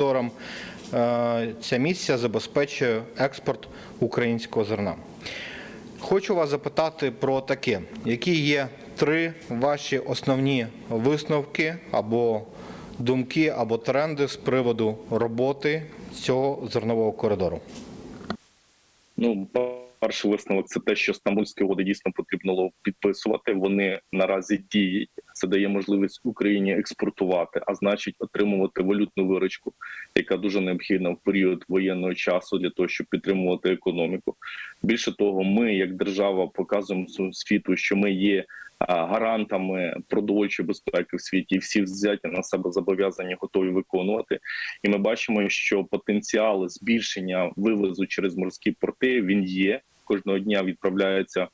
коридором е, ця місія забезпечує експорт українського зерна. Хочу вас запитати про таке: які є три ваші основні висновки або думки, або тренди з приводу роботи цього зернового коридору? Ну, перший висновок це те, що стамбульські угоди дійсно потрібно було підписувати. Вони наразі діють. Це дає можливість Україні експортувати, а значить отримувати валютну виручку, яка дуже необхідна в період воєнного часу для того, щоб підтримувати економіку. Більше того, ми як держава показуємо світу, що ми є гарантами продовольчої безпеки в світі, і всі взяті на себе зобов'язання готові виконувати. І ми бачимо, що потенціал збільшення вивозу через морські порти він є. Кожного дня відправляються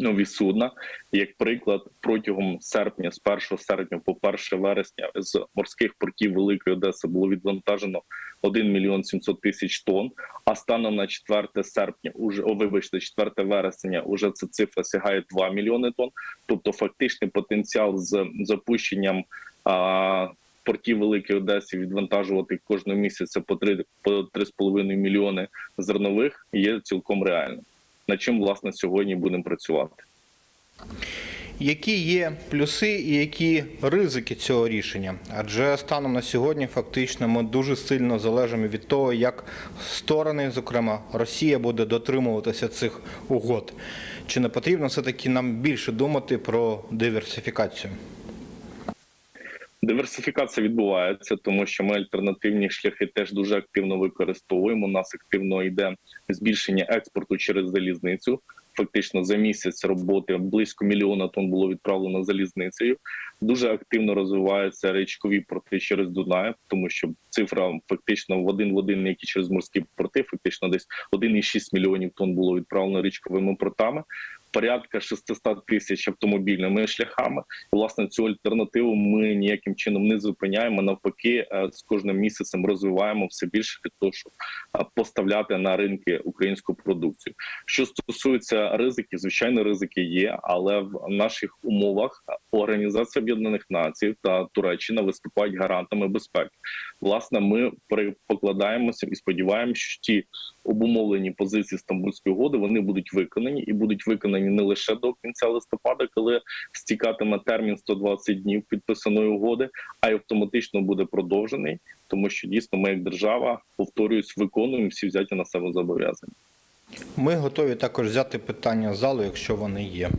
нові судна. Як приклад, протягом серпня, з 1 серпня по 1 вересня, з морських портів Великої Одеси було відвантажено 1 мільйон 700 тисяч тонн. А станом на 4 серпня, уже о, вибачте, 4 вересня, уже ця цифра сягає 2 мільйони тонн. Тобто, фактичний потенціал з запущенням. А, Портів Великої Одесі відвантажувати кожного місяця по 3, по 3,5 мільйони зернових є цілком реальним. Над чим власне сьогодні будемо працювати? Які є плюси і які ризики цього рішення? Адже станом на сьогодні фактично ми дуже сильно залежимо від того, як сторони, зокрема Росія, буде дотримуватися цих угод. Чи не потрібно все-таки нам більше думати про диверсифікацію? Диверсифікація відбувається, тому що ми альтернативні шляхи теж дуже активно використовуємо. У нас активно йде збільшення експорту через залізницю. Фактично за місяць роботи близько мільйона тонн було відправлено залізницею. Дуже активно розвиваються річкові порти через Дунай, тому що цифра фактично в один в один, які через морські порти, фактично десь 1,6 мільйонів тонн було відправлено річковими портами. Порядка 600 тисяч автомобільними шляхами. Власне, цю альтернативу ми ніяким чином не зупиняємо. Навпаки, е, з кожним місяцем розвиваємо все більше для того, щоб е, поставляти на ринки українську продукцію. Що стосується ризиків, звичайно, ризики є, але в наших умовах Організація Об'єднаних Націй та Туреччина виступають гарантами безпеки. Власне, ми покладаємося і сподіваємося, що ті обумовлені позиції Стамбульської угоди вони будуть виконані і будуть виконані не лише до кінця листопада, коли стікатиме термін 120 днів підписаної угоди, а й автоматично буде продовжений, тому що дійсно ми як держава повторююсь, виконуємо всі взяті на себе зобов'язання. Ми готові також взяти питання залу, якщо вони є.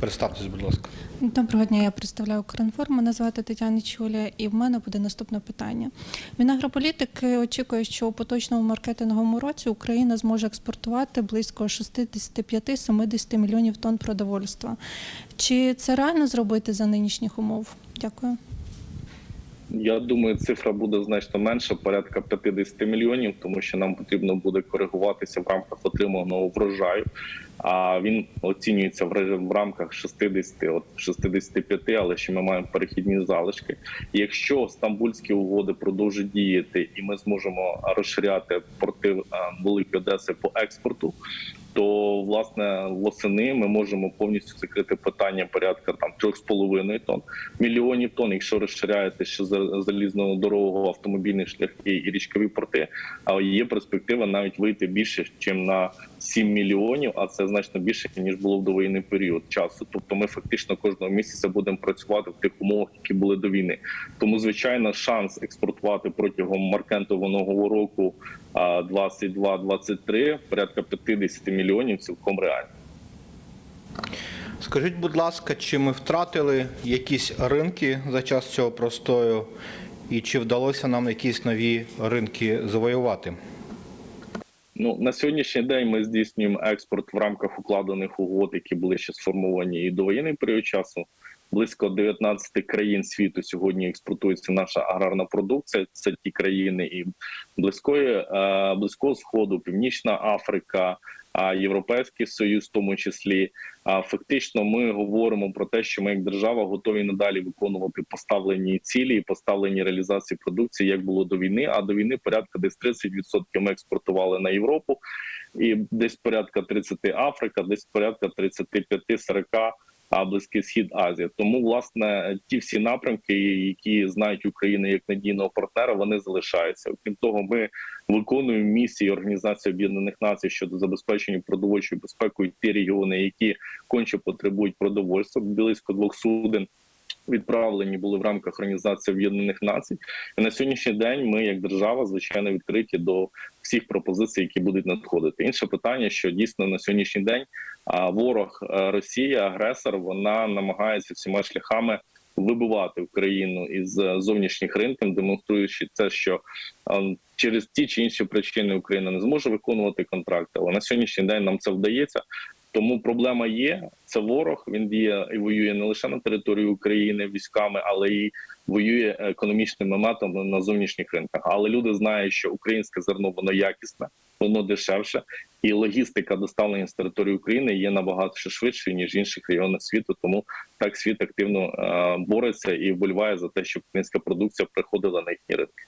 Представтесь, будь ласка. Доброго дня, я представляю Укрінформ. Мене звати Тетяна Чуля, і в мене буде наступне питання. Мінагрополітики очікує, що у поточному маркетинговому році Україна зможе експортувати близько 65-70 мільйонів тонн продовольства. Чи це реально зробити за нинішніх умов? Дякую. Я думаю, цифра буде значно менша, порядка 50 мільйонів, тому що нам потрібно буде коригуватися в рамках отриманого врожаю. А він оцінюється в в рамках 60, от 65, але ще ми маємо перехідні залишки. Якщо стамбульські угоди продовжать діяти, і ми зможемо розширяти порти е, Великої Одеси по експорту, то власне восени ми можемо повністю закрити питання порядка там 3,5 тонн мільйонів тонн. Якщо розширяєте ще залізну дорогу, автомобільні шляхи і річкові порти, а є перспектива навіть вийти більше, ніж на 7 мільйонів, а це значно більше ніж було в довоєнний період часу. Тобто, ми фактично кожного місяця будемо працювати в тих умовах, які були до війни. Тому, звичайно, шанс експортувати протягом маркентового року а, 22-23 порядка 50 мільйонів цілком реально. Скажіть, будь ласка, чи ми втратили якісь ринки за час цього простою, і чи вдалося нам якісь нові ринки завоювати? Ну на сьогоднішній день ми здійснюємо експорт в рамках укладених угод, які були ще сформовані і до воєнний період часу. Близько 19 країн світу сьогодні експортується наша аграрна продукція. Це ті країни і близької е, близького сходу, Північна Африка, а Європейський Союз, в тому числі. Фактично, ми говоримо про те, що ми як держава готові надалі виконувати поставлені цілі і поставлені реалізації продукції, як було до війни. А до війни порядка десь 30% ми експортували на Європу, і десь порядка 30 Африка, десь порядка 35-40 а Близький Схід Азія. Тому власне ті всі напрямки, які знають Україну як надійного партнера, вони залишаються. Окрім того, ми виконуємо місії Організації Об'єднаних Націй щодо забезпечення продовольчою безпекою ті регіони, які конче потребують продовольства. Близько двох суден відправлені були в рамках Організації Об'єднаних Націй. І на сьогоднішній день ми, як держава, звичайно, відкриті до всіх пропозицій, які будуть надходити. Інше питання, що дійсно на сьогоднішній день ворог е, Росія, агресор, вона намагається всіма шляхами. Вибивати Україну із е, зовнішніх ринків, демонструючи це, що е, через ті чи інші причини Україна не зможе виконувати контракти. Але на сьогоднішній день нам це вдається. Тому проблема є. Це ворог. Він діє і воює не лише на території України військами, але й воює економічними методами на зовнішніх ринках. Але люди знають, що українське зерно воно якісне, воно дешевше, і логістика доставлення з території України є набагато швидше ніж інших регіонах світу. Тому так світ активно е, бореться і вболіває за те, щоб українська продукція приходила на їхні ринки.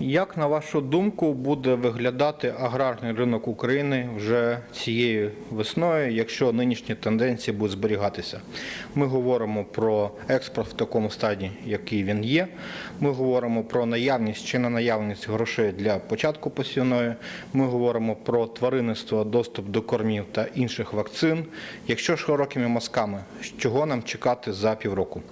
Як на вашу думку буде виглядати аграрний ринок України вже цією весною, якщо нинішні тенденції будуть зберігатися? Ми говоримо про експорт в такому стані, який він є. Ми говоримо про наявність чи не наявність грошей для початку посівної. Ми говоримо про тваринництво, доступ до кормів та інших вакцин. Якщо широкими мазками, чого нам чекати за півроку?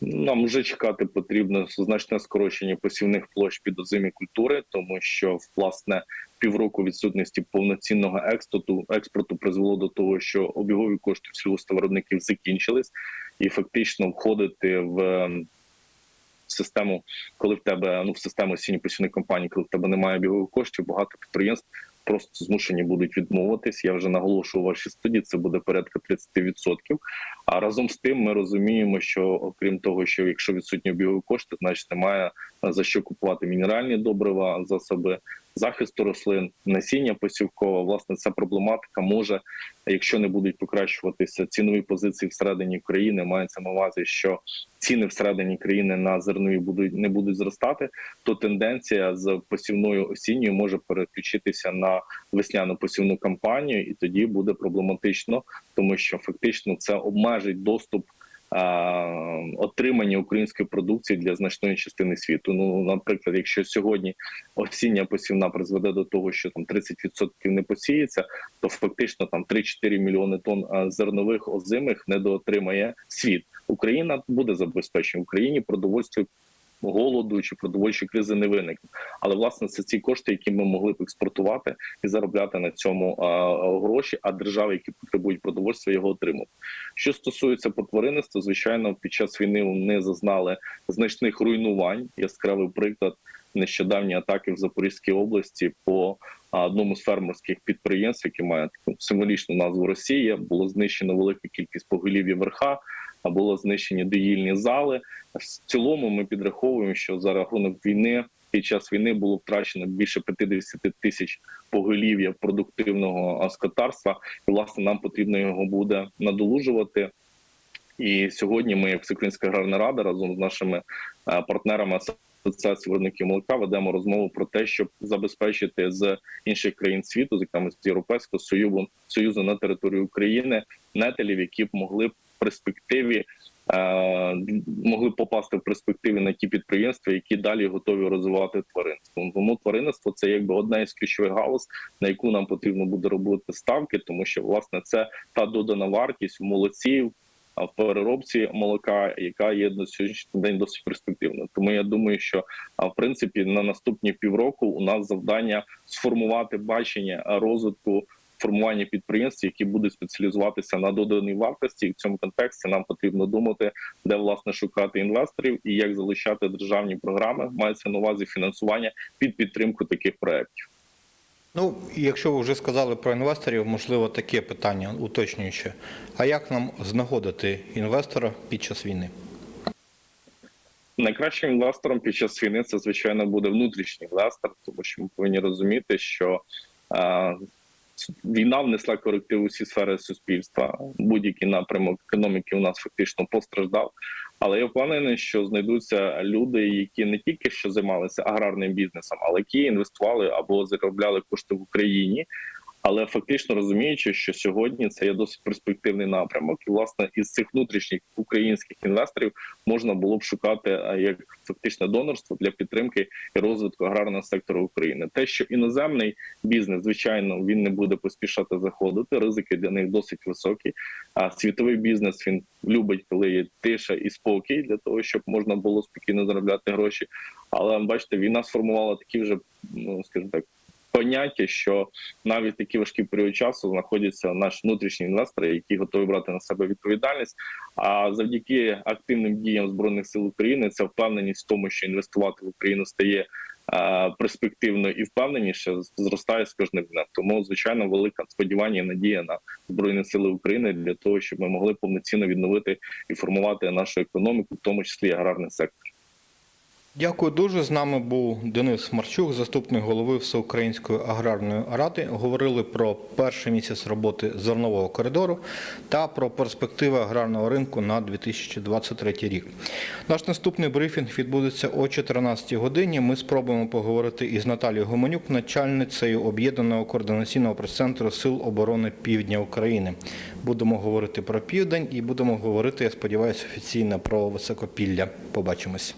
Нам вже чекати потрібно значне скорочення посівних площ під озимі культури, тому що власне півроку відсутності повноцінного експорту експорту призвело до того, що обігові кошти сільгоспвиробників закінчились, і фактично входити в ем, систему, коли в тебе ну в систему осінньо посівних компаній, коли в тебе немає обігових коштів, багато підприємств просто змушені будуть відмовитись. Я вже наголошував вашій студії. Це буде порядка 30%. А разом з тим ми розуміємо, що окрім того, що якщо відсутні обігові кошти, значить немає за що купувати мінеральні добрива, засоби захисту рослин, насіння посівкове. Власне, ця проблематика може, якщо не будуть покращуватися цінові позиції всередині країни, мається на увазі, що ціни всередині країни на зернові будуть не будуть зростати, то тенденція з посівною осінньою може переключитися на весняну посівну кампанію, і тоді буде проблематично, тому що фактично це обмежить доступ. Отримання української продукції для значної частини світу. Ну, наприклад, якщо сьогодні осіння посівна призведе до того, що там 30% не посіється, то фактично там 3-4 мільйони тонн зернових озимих недоотримає світ. Україна буде забезпечена. Україні продовольство голоду чи продовольчої кризи не виникне. Але власне це ці кошти, які ми могли б експортувати і заробляти на цьому гроші. А держави, які потребують продовольства, його отримують. Що стосується потворинництва, звичайно, під час війни вони зазнали значних руйнувань. Яскравий приклад нещодавні атаки в Запорізькій області по одному з фермерських підприємств, яке має таку символічну назву Росія, було знищено велика кількість поголів'я верха. Було знищені доїльні зали. В цілому ми підраховуємо, що за рахунок війни під час війни було втрачено більше 50 тисяч поголів'я продуктивного скотарства. І власне нам потрібно його буде надолужувати. І сьогодні ми, як Всеукраїнська аграрна рада, разом з нашими е, партнерами Асоціації виробників молока ведемо розмову про те, щоб забезпечити з інших країн світу, зокрема з Європейського союзу союзу на території України, нетелів, які б могли в перспективі е, могли попасти в перспективі на ті підприємства, які далі готові розвивати тваринство. Тому тваринництво це якби одна із ключових галузь, на яку нам потрібно буде робити ставки, тому що власне це та додана вартість в молодці. В переробці молока, яка є на сьогоднішній день досить перспективною. Тому я думаю, що в принципі на наступні півроку у нас завдання сформувати бачення розвитку формування підприємств, які будуть спеціалізуватися на доданій вартості. І в цьому контексті нам потрібно думати, де власне шукати інвесторів і як залучати державні програми. Мається на увазі фінансування під підтримку таких проєктів. Ну, якщо ви вже сказали про інвесторів, можливо, таке питання уточнююче. А як нам знаходити інвестора під час війни? Найкращим інвестором під час війни це звичайно буде внутрішній інвестор, тому що ми повинні розуміти, що е, війна внесла коректив у всі сфери суспільства. Будь-який напрямок економіки у нас фактично постраждав. Але я впевнений, що знайдуться люди, які не тільки що займалися аграрним бізнесом, але які інвестували або заробляли кошти в Україні. Але фактично розуміючи, що сьогодні це є досить перспективний напрямок, і власне із цих внутрішніх українських інвесторів можна було б шукати як фактичне донорство для підтримки і розвитку аграрного сектору України. Те, що іноземний бізнес, звичайно, він не буде поспішати заходити. Ризики для них досить високі. А світовий бізнес він любить, коли є тиша і спокій для того, щоб можна було спокійно заробляти гроші. Але бачите, війна сформувала такі вже, ну скажімо так. Поняття, що навіть в такий важкий період часу знаходяться наші внутрішні інвестори, які готові брати на себе відповідальність. А завдяки активним діям збройних сил України ця впевненість в тому, що інвестувати в Україну стає е, перспективно і впевненіше, зростає з кожним днем. Тому звичайно велике сподівання і надія на збройні сили України для того, щоб ми могли повноцінно відновити і формувати нашу економіку, в тому числі аграрний сектор. Дякую дуже. З нами був Денис Марчук, заступник голови Всеукраїнської аграрної ради. Говорили про перший місяць роботи зернового коридору та про перспективи аграрного ринку на 2023 рік. Наш наступний брифінг відбудеться о 14 годині. Ми спробуємо поговорити із Наталією Гомонюк, начальницею об'єднаного координаційного прес-центру Сил оборони Півдня України. Будемо говорити про південь і будемо говорити, я сподіваюся, офіційно про високопілля. Побачимось.